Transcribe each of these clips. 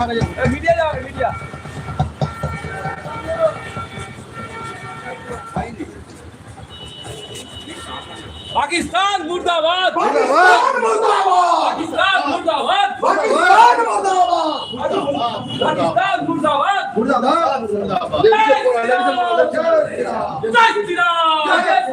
Media যাও media Pakistan মুর্দাবাদ পাকিস্তান মুর্দাবাদ পাকিস্তান মুর্দাবাদ জয় শ্রীরাম একদম বাক্স লাগানো হবে সবাই লাফি চলে যেতে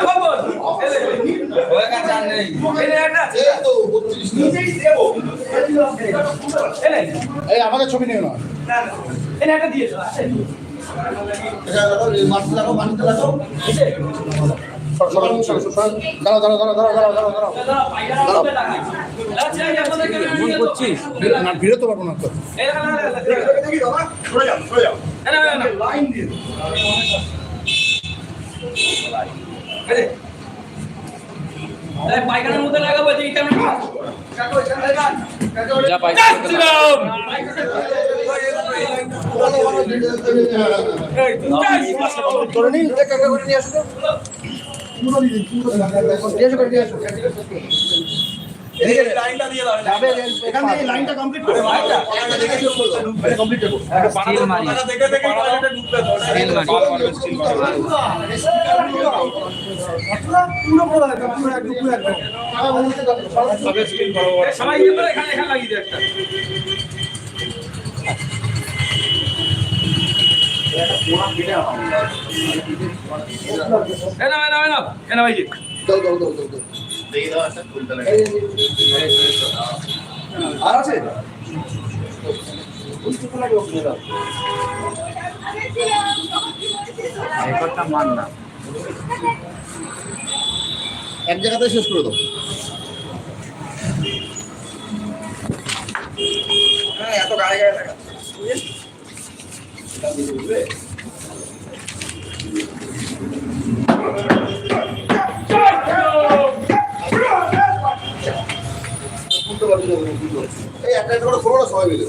বাবা ছবি নিয়ে একটা প্যানেল এই আমাদের ছবি পানিতে না দাঁড়াও দাঁড়াও দাঁড়াও দাঁড়াও দাঁড়াও দাঁড়াও দাঁড়াও। না ভিড়ে তো পারব না তো। পায়খানার মধ্যে লাগাবো যে। এটা যা পাইছি সবাই এখানে লাগিয়ে দে একটা। এনা এনা এনা এনা ভাই দাও দাও দাও দাও আর আছে? মান এক জায়গাতে শেষ করে দাও। এই একটা একটা করে খোলো সবাই মিলে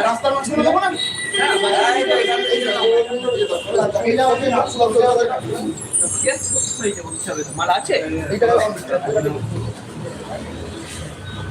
রাস্তার মাঝখানে দেবো না মাল আছে।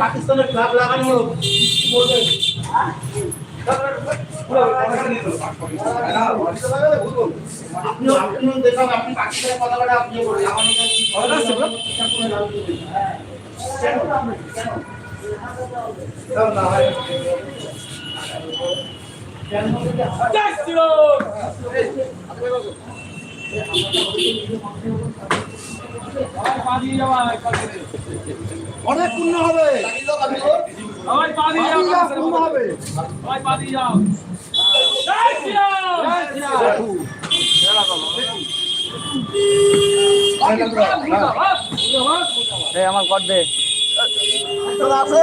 পাকিস্তানের ফ্ল্যাগ লাগানো আপনি আপনি দেখান আপনি পাকিস্তানের পতাকাটা আপনি বলুন যাওয়া অনেক পূর্ণ হবে। সবাই পা দিয়ে যাও পূর্ণ হবে। সবাই পা দিয়ে যাও। জয় শ্রীরাম এই আমার কর দে। আছে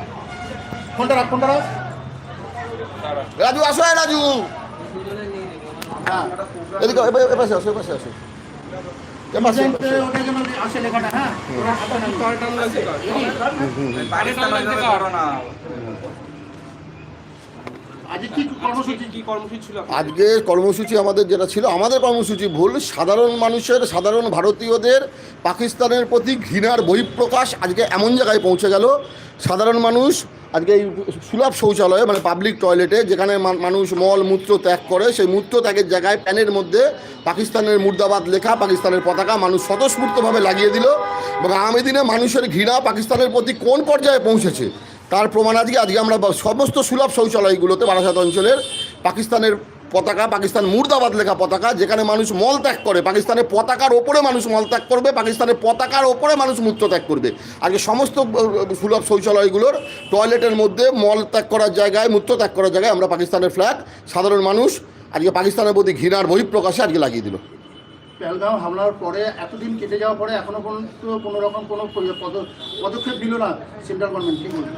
রাজু, আসো রাজু? আজকে কর্মসূচি আমাদের যেটা ছিল, আমাদের কর্মসূচি ভুল। সাধারণ মানুষের, সাধারণ ভারতীয়দের, পাকিস্তানের প্রতি ঘৃণার বহিঃপ্রকাশ আজকে এমন জায়গায় পৌঁছে গেল। সাধারণ মানুষ আজকে এই সুলভ শৌচালয়ে মানে পাবলিক টয়লেটে যেখানে মানুষ মল, মূত্র ত্যাগ করে, সেই মূত্র ত্যাগের জায়গায় প্যানের মধ্যে পাকিস্তানের মুর্দাবাদ লেখা, পাকিস্তানের পতাকা মানুষ স্বতঃস্ফূর্তভাবে লাগিয়ে দিল এবং আগামী দিনে মানুষের ঘৃণা পাকিস্তানের প্রতি কোন পর্যায়ে পৌঁছেছে, তার প্রমাণ আজকে আজকে আমরা সমস্ত সুলভ শৌচালয়গুলোতে বারাসাত অঞ্চলের পাকিস্তানের পতাকা, পাকিস্তান মুর্দাবাদ লেখা পতাকা, যেখানে মানুষ মল ত্যাগ করে। পাকিস্তানের পতাকার ওপরে মানুষ মল ত্যাগ করবে, পাকিস্তানের পতাকার ওপরে মানুষ মূত্র ত্যাগ করবে। আগে সমস্ত সুলভ শৌচালয়গুলোর টয়লেটের মধ্যে মল ত্যাগ করার জায়গায়, মূত্র ত্যাগ করার জায়গায় আমরা পাকিস্তানের ফ্ল্যাগ সাধারণ মানুষ, আজকে পাকিস্তানের প্রতি ঘৃণার বহিঃপ্রকাশে আজকে লাগিয়ে দিল। পেহেলগাঁও হামলার পরে এতদিন কেটে যাওয়ার পরে এখনও পর্যন্ত কোনো রকম কোনো পদক্ষেপ নিল না সেন্ট্রাল গভর্নমেন্ট কি বলবেন?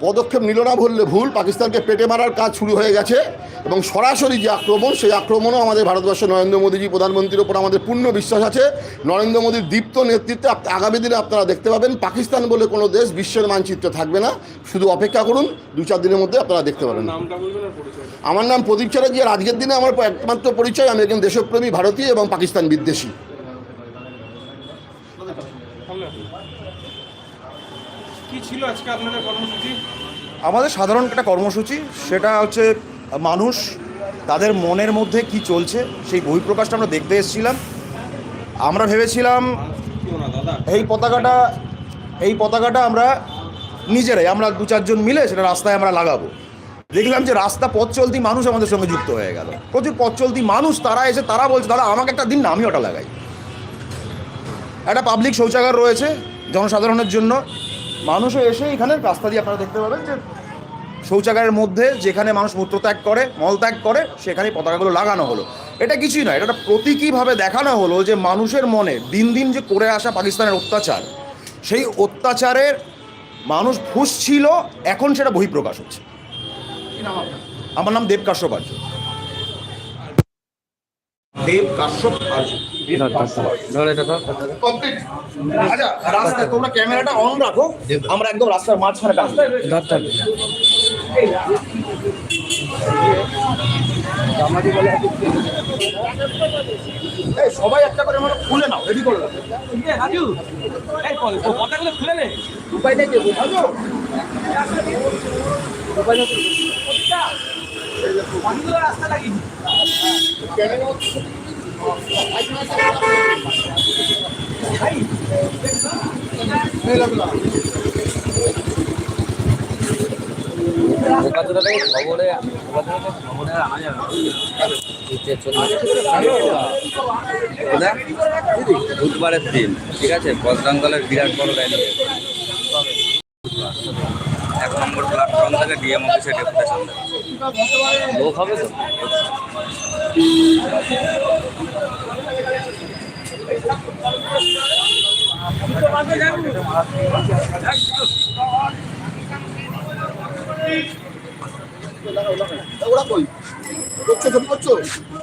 পদক্ষেপ নিল না বললে ভুল পাকিস্তানকে পেটে মারার কাজ শুরু হয়ে গেছে এবং সরাসরি যে আক্রমণ সেই আক্রমণও আমাদের ভারতবর্ষের নরেন্দ্র মোদীজি প্রধানমন্ত্রীর ওপর আমাদের পূর্ণ বিশ্বাস আছে। নরেন্দ্র মোদীর দীপ্ত নেতৃত্বে আপ- আগামী দিনে আপনারা দেখতে পাবেন পাকিস্তান বলে কোনো দেশ বিশ্বের মানচিত্রে থাকবে না। শুধু অপেক্ষা করুন দু চার দিনের মধ্যে আপনারা দেখতে পাবেন। আমার নাম প্রদীপ চ্যাটার্জি আর আজকের দিনে আমার একমাত্র পরিচয় আমি একজন দেশপ্রেমী ভারতীয় এবং পাকিস্তান বিদ্বেষী আমাদের সাধারণ একটা কর্মসূচি সেটা হচ্ছে মানুষ তাদের মনের মধ্যে কি চলছে সেই বহিঃপ্রকাশটা আমরা দেখতে এসেছিলাম। আমরা ভেবেছিলাম এই পতাকাটা এই পতাকাটা আমরা নিজেরাই আমরা দু চারজন মিলে সেটা রাস্তায় আমরা লাগাবো। দেখলাম যে রাস্তা পথ চলতি মানুষ আমাদের সঙ্গে যুক্ত হয়ে গেল। প্রচুর পথ চলতি মানুষ, তারা এসে, তারা বলছে, দাদা, আমাকে একটা দিন না, আমি ওটা লাগাই। একটা পাবলিক শৌচাগার রয়েছে জনসাধারণের জন্য। মানুষও এসে এখানে রাস্তা দিয়ে আপনারা দেখতে পাবেন যে শৌচাগারের মধ্যে যেখানে মানুষ মূত্রত্যাগ করে মলত্যাগ করে সেখানে পতাকাগুলো লাগানো হলো। এটা কিছুই নয়, এটা প্রতীকীভাবে দেখানো হলো যে মানুষের মনে দিন দিন যে করে আসা পাকিস্তানের অত্যাচার, সেই অত্যাচারের মানুষ ফুসছিল, এখন সেটা বহিঃপ্রকাশ হচ্ছে। আমার নাম দেব কাশ্যপ আর্য। দেব কাশ্যপ আর্য। আচ্ছা রাস্তা তোমরা ক্যামেরাটা অন রাখো। আমরা একদম রাস্তার মাঝখানে। সবাই একটা করে আমরা খুলে নাও রেডি করে রাজু এই প- খুলে নে। পাখিগুলো রাস্তা বুধবারের দিন ঠিক আছে? বজরাঙ্গলের বিরাট বড় র্যালি এক থেকে ডিএম অফিসে ডেপুটেশন লোক হবে তো? ওরা কই? করছ করছ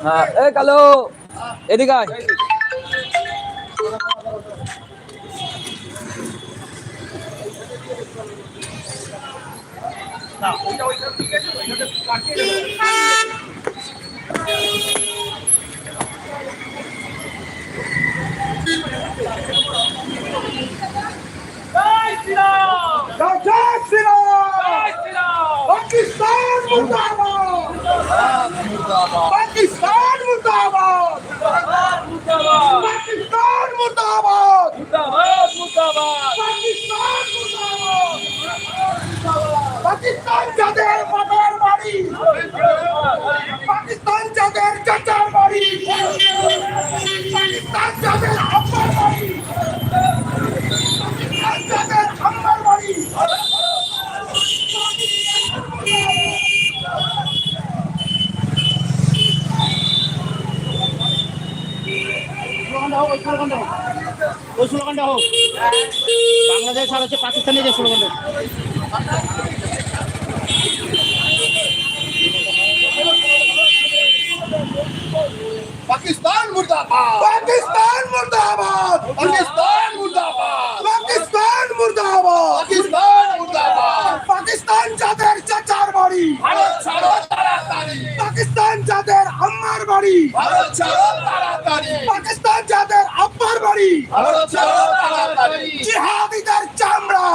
হ্যাঁ এ কালো এদিকে আয়। 啊红烧一个一个肉个这个 ওই স্লোগানটা হোক বাংলাদেশ আর হচ্ছে পাকিস্তানের যে স্লোগানটা পাকিস্তান মুর্দাবাদ। বাড়ি ভারত ছাড়ো তাড়াতাড়ি। পাকিস্তান যাদের আব্বার বাড়ি। ভারত ছাড়ো তাড়াতাড়ি। জিহাদিদের চামড়া।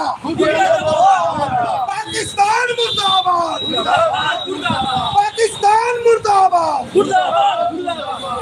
পাকিস্তান মুর্দাবাদ। পাকিস্তান মুর্দাবাদ। মুর্দাবাদ মুর্দাবাদ।